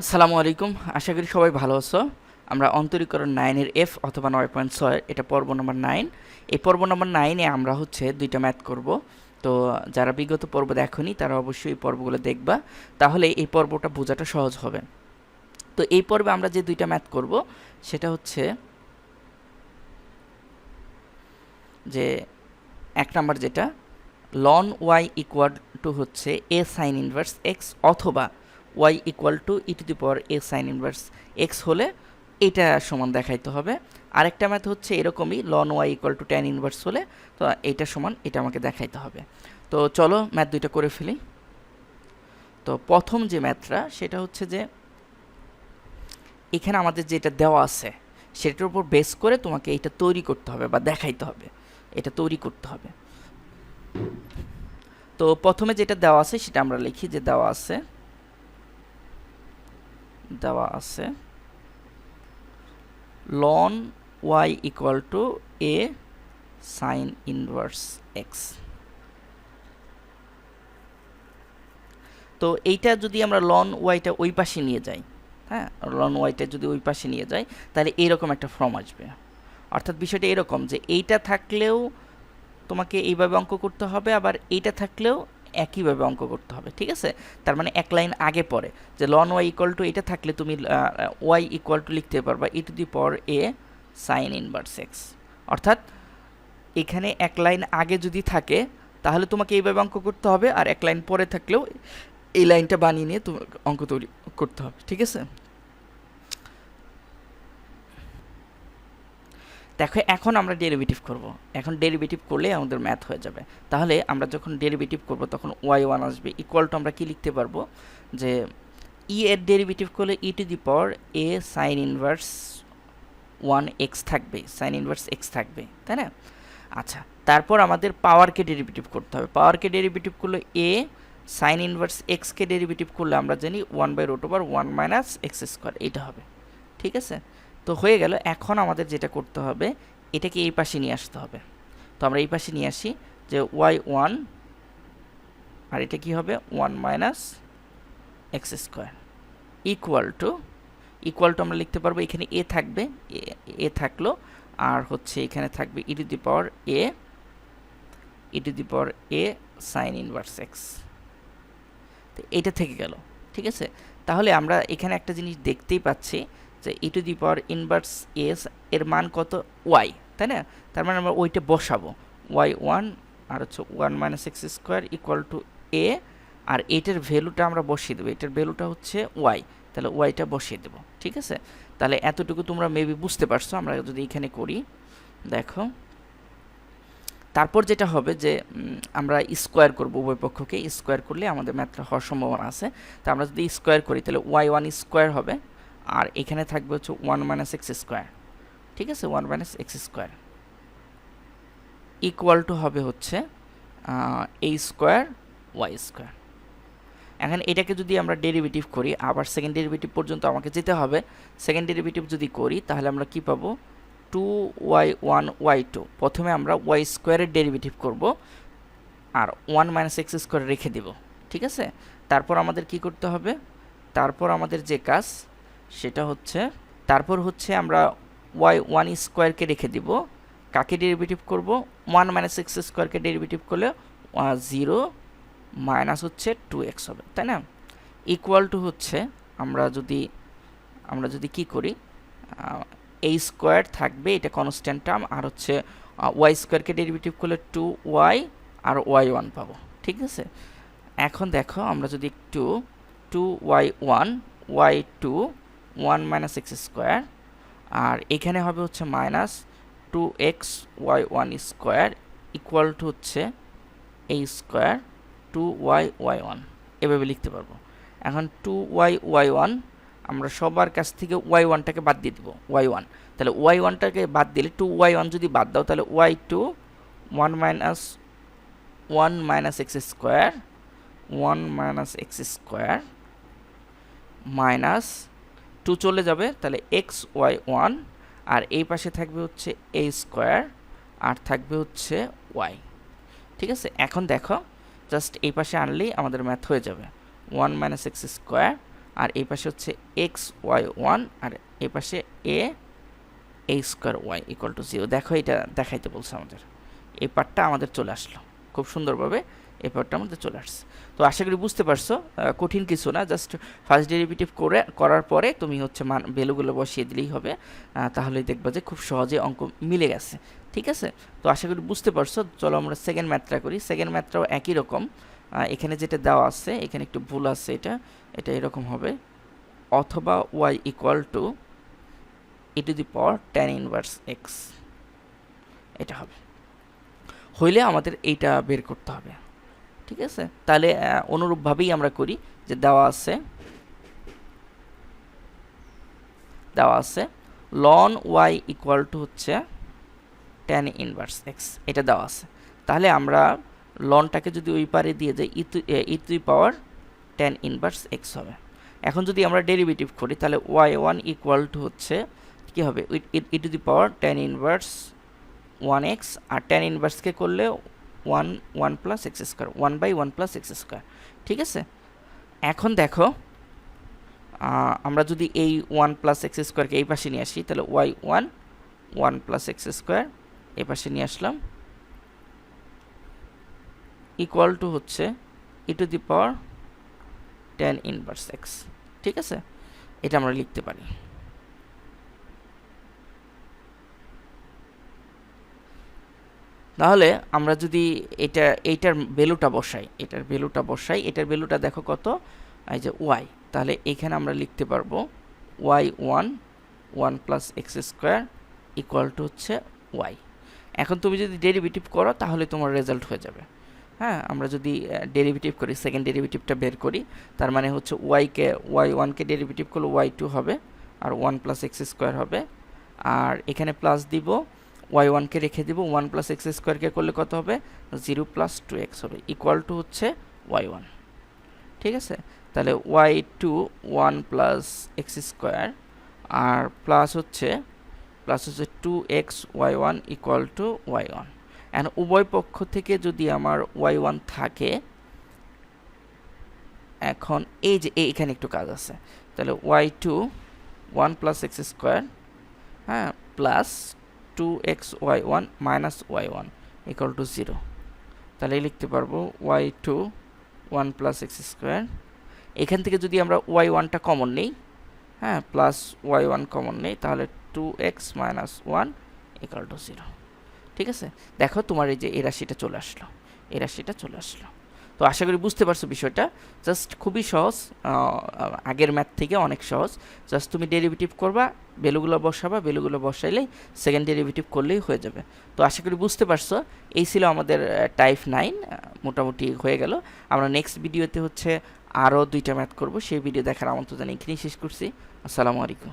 আসসালামু আলাইকুম। আশা করি সবাই ভালো আছো। আমরা অন্তরীকরণ নাইনের এফ অথবা নয় পয়েন্ট ছয়, এটা পর্ব নম্বর নাইন। এই পর্ব নম্বর নাইনে আমরা হচ্ছে দুইটা ম্যাথ করব। তো যারা বিগত পর্ব দেখনি, তারা অবশ্যই এই পর্বগুলো দেখবা। তাহলে এই পর্বটা বোঝাটা সহজ হবে। তো এই পর্বে আমরা যে দুইটা ম্যাথ করব, সেটা হচ্ছে যে এক নাম্বার যেটা লন ওয়াই ইকুয়াল টু হচ্ছে এ সাইন ইনভার্স এক্স অথবা Y equal to e to the power A sine inverse X হলে এটা সমান দেখাইতে হবে। আরেকটা ম্যাথ হচ্ছে এরকমই ln Y equal to tan inverse হলে, তো এইটা সমান, এটা আমাকে দেখাইতে হবে। তো চলো ম্যাথ দুইটা করে ফেলি। তো প্রথম যে ম্যাথটা সেটা হচ্ছে যে এখানে আমাদের যেটা দেওয়া আছে, সেটার উপর বেস করে তোমাকে এটা তৈরি করতে হবে বা দেখাইতে হবে। এটা তৈরি করতে হবে। তো প্রথমে যেটা দেওয়া আছে, সেটা আমরা লিখি যে দেওয়া আছে দেওয়া আছে। Ln Y equal to A sine inverse X তো এইটা যদি আমরা লন ওয়াইটা ওই পাশে নিয়ে যাই হ্যাঁ? লন ওয়াইটা যদি ওই পাশে নিয়ে যাই, তাহলে এরকম একটা ফর্ম আসবে। অর্থাৎ বিষয়টা এরকম যে এইটা থাকলেও তোমাকে এইভাবে অঙ্ক করতে হবে, আবার এইটা থাকলেও একইভাবে অঙ্ক করতে হবে, ঠিক আছে? তার মানে এক লাইন আগে পরে, যে লন ওয়াই ইকুয়াল টু এটা থাকলে তুমি ওয়াই ইকুয়াল টু লিখতে পারবা ই টু দি পর এ সাইন ইনভার্স এক্স অর্থাৎ এখানে এক লাইন আগে যদি থাকে, তাহলে তোমাকে এইভাবে অঙ্ক করতে হবে, আর এক লাইন পরে থাকলেও এই লাইনটা বানিয়ে নিয়ে তোমাকে অঙ্ক তৈরি করতে হবে, ঠিক আছে? দেখো, এখন আমরা ডেরিভেটিভ করব। এখন ডেরিভেটিভ করলে আমাদের ম্যাথ হয়ে যাবে। তাহলে আমরা যখন ডেরিভেটিভ করব, তখন ওয়াই ওয়ান আসবে। ইকুয়াল টু আমরা কি লিখতে পারব? যে ই এর ডেরিভেটিভ করলে e to the power A sine inverse one X থাকবে। সাইন ইনভার্স এক্স থাকবে, তাই না? আচ্ছা তারপর আমাদের পাওয়ারকে ডেরিভেটিভ করতে হবে। পাওয়ারকে ডেরিভেটিভ করলে এ সাইন ইনভার্স এক্সকে ডেরিভেটিভ করলে আমরা জানি one by root over one minus X square এইটা হবে। ঠিক আছে? তো হয়ে গেল, এখন আমাদের যেটা করতে হবে, এটাকে এই পাশে নিয়ে আসতে হবে। তো আমরা এই পাশে নিয়ে আসি যে ওয়াই ওয়ান আর এটা কি হবে? One minus X square equal to equal to আমরা লিখতে পারব, এখানে এ থাকবে, এ থাকল, আর হচ্ছে এখানে থাকবে e to the power A e to the power A sine inverse X তো এটা থেকে গেল, ঠিক আছে? তাহলে আমরা এখানে একটা জিনিস দেখতেই পাচ্ছি যে e to the power inverse s এর মান কত? ওয়াই তাই না? তার মানে আমরা ওইটা বসাবো। ওয়াই ওয়ান আর হচ্ছে one minus x square equal to a আর এটার ভ্যালুটা আমরা বসিয়ে দেবো। এটার ভ্যালুটা হচ্ছে ওয়াই তাহলে ওয়াইটা বসিয়ে দেবো। ঠিক আছে? তাহলে এতটুকু তোমরা মেবি বুঝতে পারছ। আমরা যদি এখানে করি, দেখো। তারপর যেটা হবে যে আমরা স্কোয়ার করব উভয় পক্ষকে। স্কোয়ার করলে আমাদের ম্যাথটা হওয়ার সম্ভাবনা আছে। তো আমরা যদি স্কোয়ার করি, তাহলে ওয়াই ওয়ান স্কোয়ার হবে। আর এখানে থাকবে হচ্ছে ওয়ান মাইনাস এক্স স্কোয়ার ঠিক আছে? One minus x square equal to হবে হচ্ছে এই স্কোয়ার ওয়াই স্কোয়ার এখন এটাকে যদি আমরা ডেরিভেটিভ করি, আবার সেকেন্ড ডেরিভেটিভ পর্যন্ত আমাকে যেতে হবে। সেকেন্ড ডেরিভেটিভ যদি করি, তাহলে আমরা কি পাবো? Two y one y two প্রথমে আমরা ওয়াই স্কোয়ারের ডেরিভেটিভ করব আর ওয়ান মাইনাস এক্স স্কোয়ার রেখে দেব, ঠিক আছে? তারপর আমাদের কি করতে হবে? তারপর আমাদের যে কাজ সেটা হচ্ছে, তারপর হচ্ছে আমরা ওয়াই ওয়ান স্কোয়ারকে রেখে দিব। কাকে ডেরিভেটিভ করব? ওয়ান মাইনাস এক্স স্কোয়ারকে ডেরিভেটিভ করলে জিরো মাইনাস হচ্ছে টু এক্স হবে, তাই না? ইকুয়াল টু হচ্ছে, আমরা যদি আমরা যদি কি করি এই স্কোয়ার থাকবে, এটা কনস্ট্যান্ট টার্ম আর হচ্ছে ওয়াই স্কোয়ারকে ডেরিভেটিভ করলে টু ওয়াই আর ওয়াই ওয়ান পাবো, ঠিক আছে? এখন দেখো, আমরা যদি একটু two y one y two one minus x square আর এখানে হবে হচ্ছে minus two x y one square equal to হচ্ছে এই square two y y one এভাবে লিখতে পারব। এখন টু ওয়াই ওয়াই ওয়ান আমরা সবার কাছ থেকে ওয়াই ওয়ানটাকে বাদ দিয়ে দেবো ওয়াই ওয়ান তাহলে ওয়াই ওয়ানটাকে বাদ দিলে টু ওয়াই ওয়ান যদি বাদ দাও, তাহলে y two one minus one minus x square one minus x square minus two চলে যাবে, তাহলে এক্স ওয়াই ওয়ান, আর এই পাশে থাকবে হচ্ছে এ স্কোয়ার, আর থাকবে হচ্ছে ওয়াই। ঠিক আছে? এখন দেখো, জাস্ট এই পাশে আনলেই আমাদের ম্যাথ হয়ে যাবে। ওয়ান মাইনাস এক্স স্কোয়ার, আর এই পাশে হচ্ছে এক্স ওয়াই ওয়ান, আর এই পাশে a a square y equal to zero. দেখো এটা দেখাইতে বলছে আমাদের। এই পার্টটা আমাদের চলে আসলো। খুব সুন্দরভাবে এই আমাদের চলে আসছে। তো আশা করি বুঝতে পারছ কঠিন কিছু না জাস্ট ফার্স্ট ডেরিভেটিভ করে, করার পরে তুমি হচ্ছে মান ভ্যালুগুলো বসিয়ে দিলেই হবে তাহলেই দেখবা যে খুব সহজে অঙ্ক মিলে গেছে, ঠিক আছে? তো আশা করি বুঝতে পারছ, চলো আমরা সেকেন্ড ম্যাথটা করি। সেকেন্ড ম্যাথটাও একই রকম এখানে যেটা দেওয়া আছে, এখানে একটু ভুল আছে এটা এটা এরকম হবে, অথবা y equal to e to the power tan inverse x এটা হবে। হইলে আমাদের এইটা বের করতে হবে। ঠিক আছে? তাহলে অনুরূপভাবেই আমরা করি যে দেওয়া আছে দেওয়া আছে লন ওয়াই ইকুয়াল টু হচ্ছে টেন ইনভার্স এক্স এটা দেওয়া আছে। তাহলে আমরা লনটাকে যদি ওই পারে দিয়ে যাই e to power tan inverse x হবে। এখন যদি আমরা ডেরিভেটিভ করি, তাহলে ওয়াই ওয়ান ইকুয়াল টু হচ্ছে কী হবে? E to the power tan inverse one x R tan ইনভার্সকে করলে one one plus x square one by one plus x square ঠিক আছে? এখন দেখো আমরা যদি এই ওয়ান প্লাস এক্স স্কোয়ারকে এই পাশে নিয়ে আসি, তাহলে y one one plus x square এই পাশে নিয়ে আসলাম। ইকুয়াল টু হচ্ছে e to the power tan inverse x ঠিক আছে? এটা আমরা লিখতে পারি। তাহলে আমরা যদি এটা, এইটার ভ্যালুটা বসাই, এটার ভ্যালুটা বসাই, এটার ভ্যালুটা দেখো কত? এই যে ওয়াই তাহলে এখানে আমরা লিখতে পারব y one one plus x square equal to হচ্ছে ওয়াই এখন তুমি যদি ডেরিভেটিভ করো, তাহলে তোমার রেজাল্ট হয়ে যাবে। হ্যাঁ আমরা যদি ডেরিভেটিভ করি সেকেন্ড ডেরিভেটিভটা বের করি, তার মানে হচ্ছে ওয়াইকে ওয়াই ওয়ানকে ডেরিভেটিভ করলে ওয়াই টু হবে, আর ওয়ান প্লাস এক্স স্কোয়ার হবে, আর এখানে প্লাস দিব ওয়াই ওয়ানকে রেখে দিব ওয়ান প্লাস এক্স স্কোয়ারকে করলে কত হবে? জিরো প্লাস টু এক্স হবে ইকুয়াল টু হচ্ছে ওয়াই ওয়ান ঠিক আছে? তাহলে y two one plus x square আর প্লাস হচ্ছে প্লাস হচ্ছে two x y one equal to y one এখন উভয় পক্ষ থেকে যদি আমার ওয়াই ওয়ান থাকে, এখন এই যে, এই- এখানে একটু কাজ আছে। তাহলে y two one plus x square হ্যাঁ plus two x y one minus y one equal to zero তাহলে লিখতে পারব y two one plus x square এখান থেকে যদি আমরা ওয়াই ওয়ানটা কমন নেই হ্যাঁ প্লাস ওয়াই ওয়ান কমন নেই, তাহলে two x minus one equal to zero ঠিক আছে? দেখো তোমার এই যে এই রাশিটা চলে আসলো। এই রাশিটা চলে আসলো। তো আশা করি বুঝতে পারছ বিষয়টা। জাস্ট খুবই সহজ আগের ম্যাথ থেকে অনেক সহজ। জাস্ট তুমি ডেরিভেটিভ করবা ভ্যালুগুলো বসাবা ভ্যালুগুলো বসাইলেই সেকেন্ড ডেরিভেটিভ করলেই হয়ে যাবে। তো আশা করি বুঝতে পারছ, এই ছিল আমাদের টাইপ নাইন মোটামুটি হয়ে গেল। আমরা নেক্সট ভিডিওতে হচ্ছে আরও দুইটা ম্যাথ করব, সেই ভিডিও দেখার আমন্ত্রণ এখানেই শেষ করছি। আসসালামু আলাইকুম।